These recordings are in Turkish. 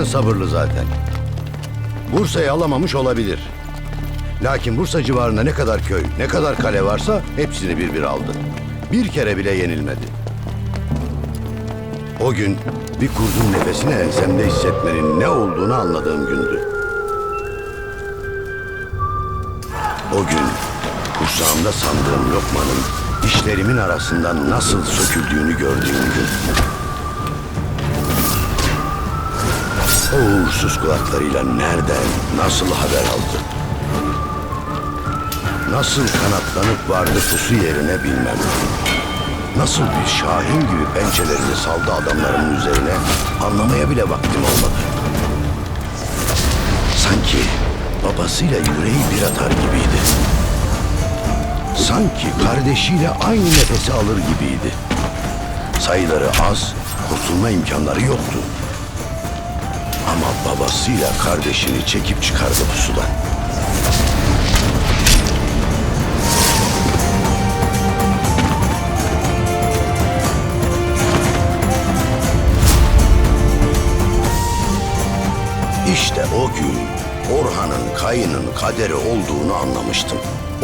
yüzden sabırlı zaten. Bursa'yı alamamış olabilir. Lakin Bursa civarında ne kadar köy, ne kadar kale varsa hepsini bir bir aldı. Bir kere bile yenilmedi. O gün bir kurdun nefesini ensemde hissetmenin ne olduğunu anladığım gündü. O gün kursağımda sandığım lokmanın dişlerimin arasından nasıl söküldüğünü gördüğüm gün. O uğursuz kulaklarıyla nereden, nasıl haber aldı? Nasıl kanatlanıp vardı pusu yerine bilmem. Nasıl bir şahin gibi pençelerini saldı adamlarımın üzerine anlamaya bile vaktim olmadı. Sanki babasıyla yüreği bir atar gibiydi. Sanki kardeşiyle aynı nefesi alır gibiydi. Sayıları az, kurtulma imkanları yoktu. Ama babasıyla kardeşini çekip çıkardı pusudan. İşte o gün Orhan'ın kayının kaderi olduğunu anlamıştım.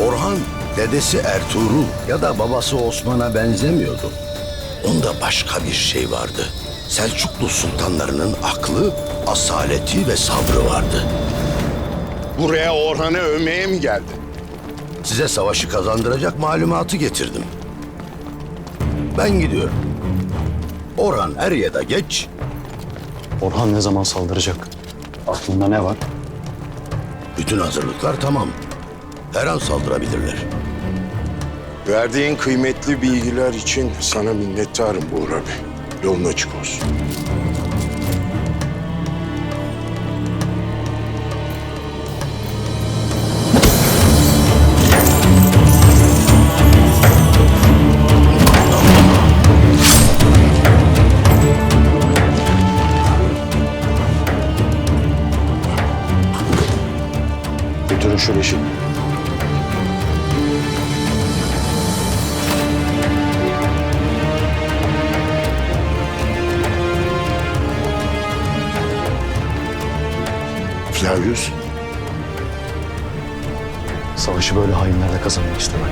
Orhan dedesi Ertuğrul ya da babası Osman'a benzemiyordu. Onda başka bir şey vardı. Selçuklu sultanlarının aklı, asaleti ve sabrı vardı. Buraya Orhan'ı övmeye mi geldin? Size savaşı kazandıracak malumatı getirdim. Ben gidiyorum. Orhan er ya da geç Orhan ne zaman saldıracak? Aklında ne var? bütün hazırlıklar tamam. Her an saldırabilirler. Verdiğin kıymetli bilgiler için sana minnettarım Buğra Bey. Yolun açık olsun. Götürün şu Flavius, Savaşı böyle hainlerle kazanmak istemem.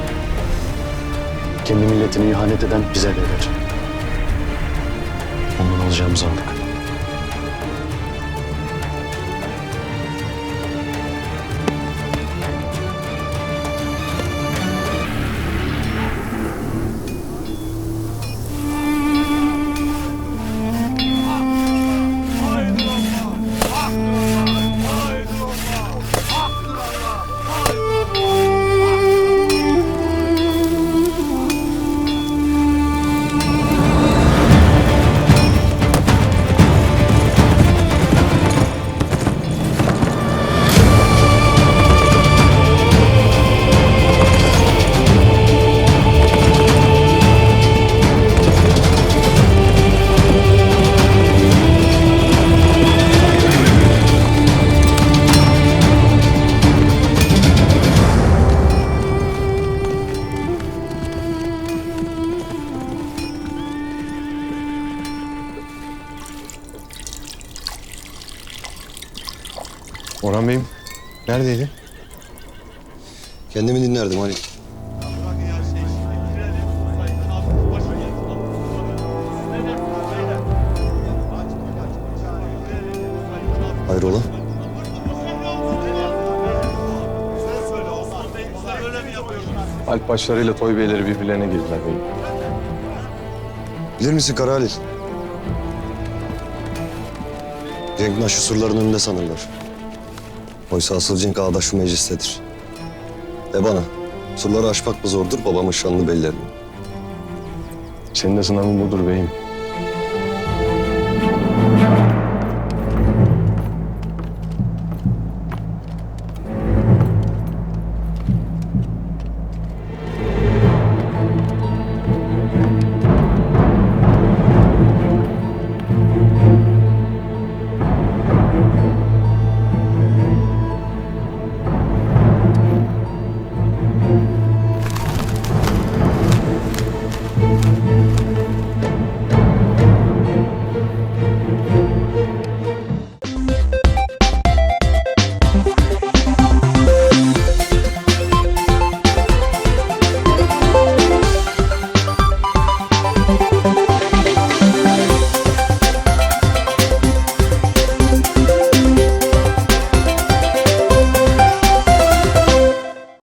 Kendi milletine ihanet eden bize devlet. Ondan alacağımızı aldık. Orhan Bey'im neredeydi? Kendimi dinlerdim hani. Hayrola? Alp başlarıyla Toy Beyleri birbirlerine girdiler beyim. Bilir misin Kara Halil? Cenk naşı surların önünde sanırlar. Oysa asıl cenk ağda şu meclistedir. De bana, surları aşmak mı zordur babamın şanlı bellerini. Senin de sınavın budur beyim.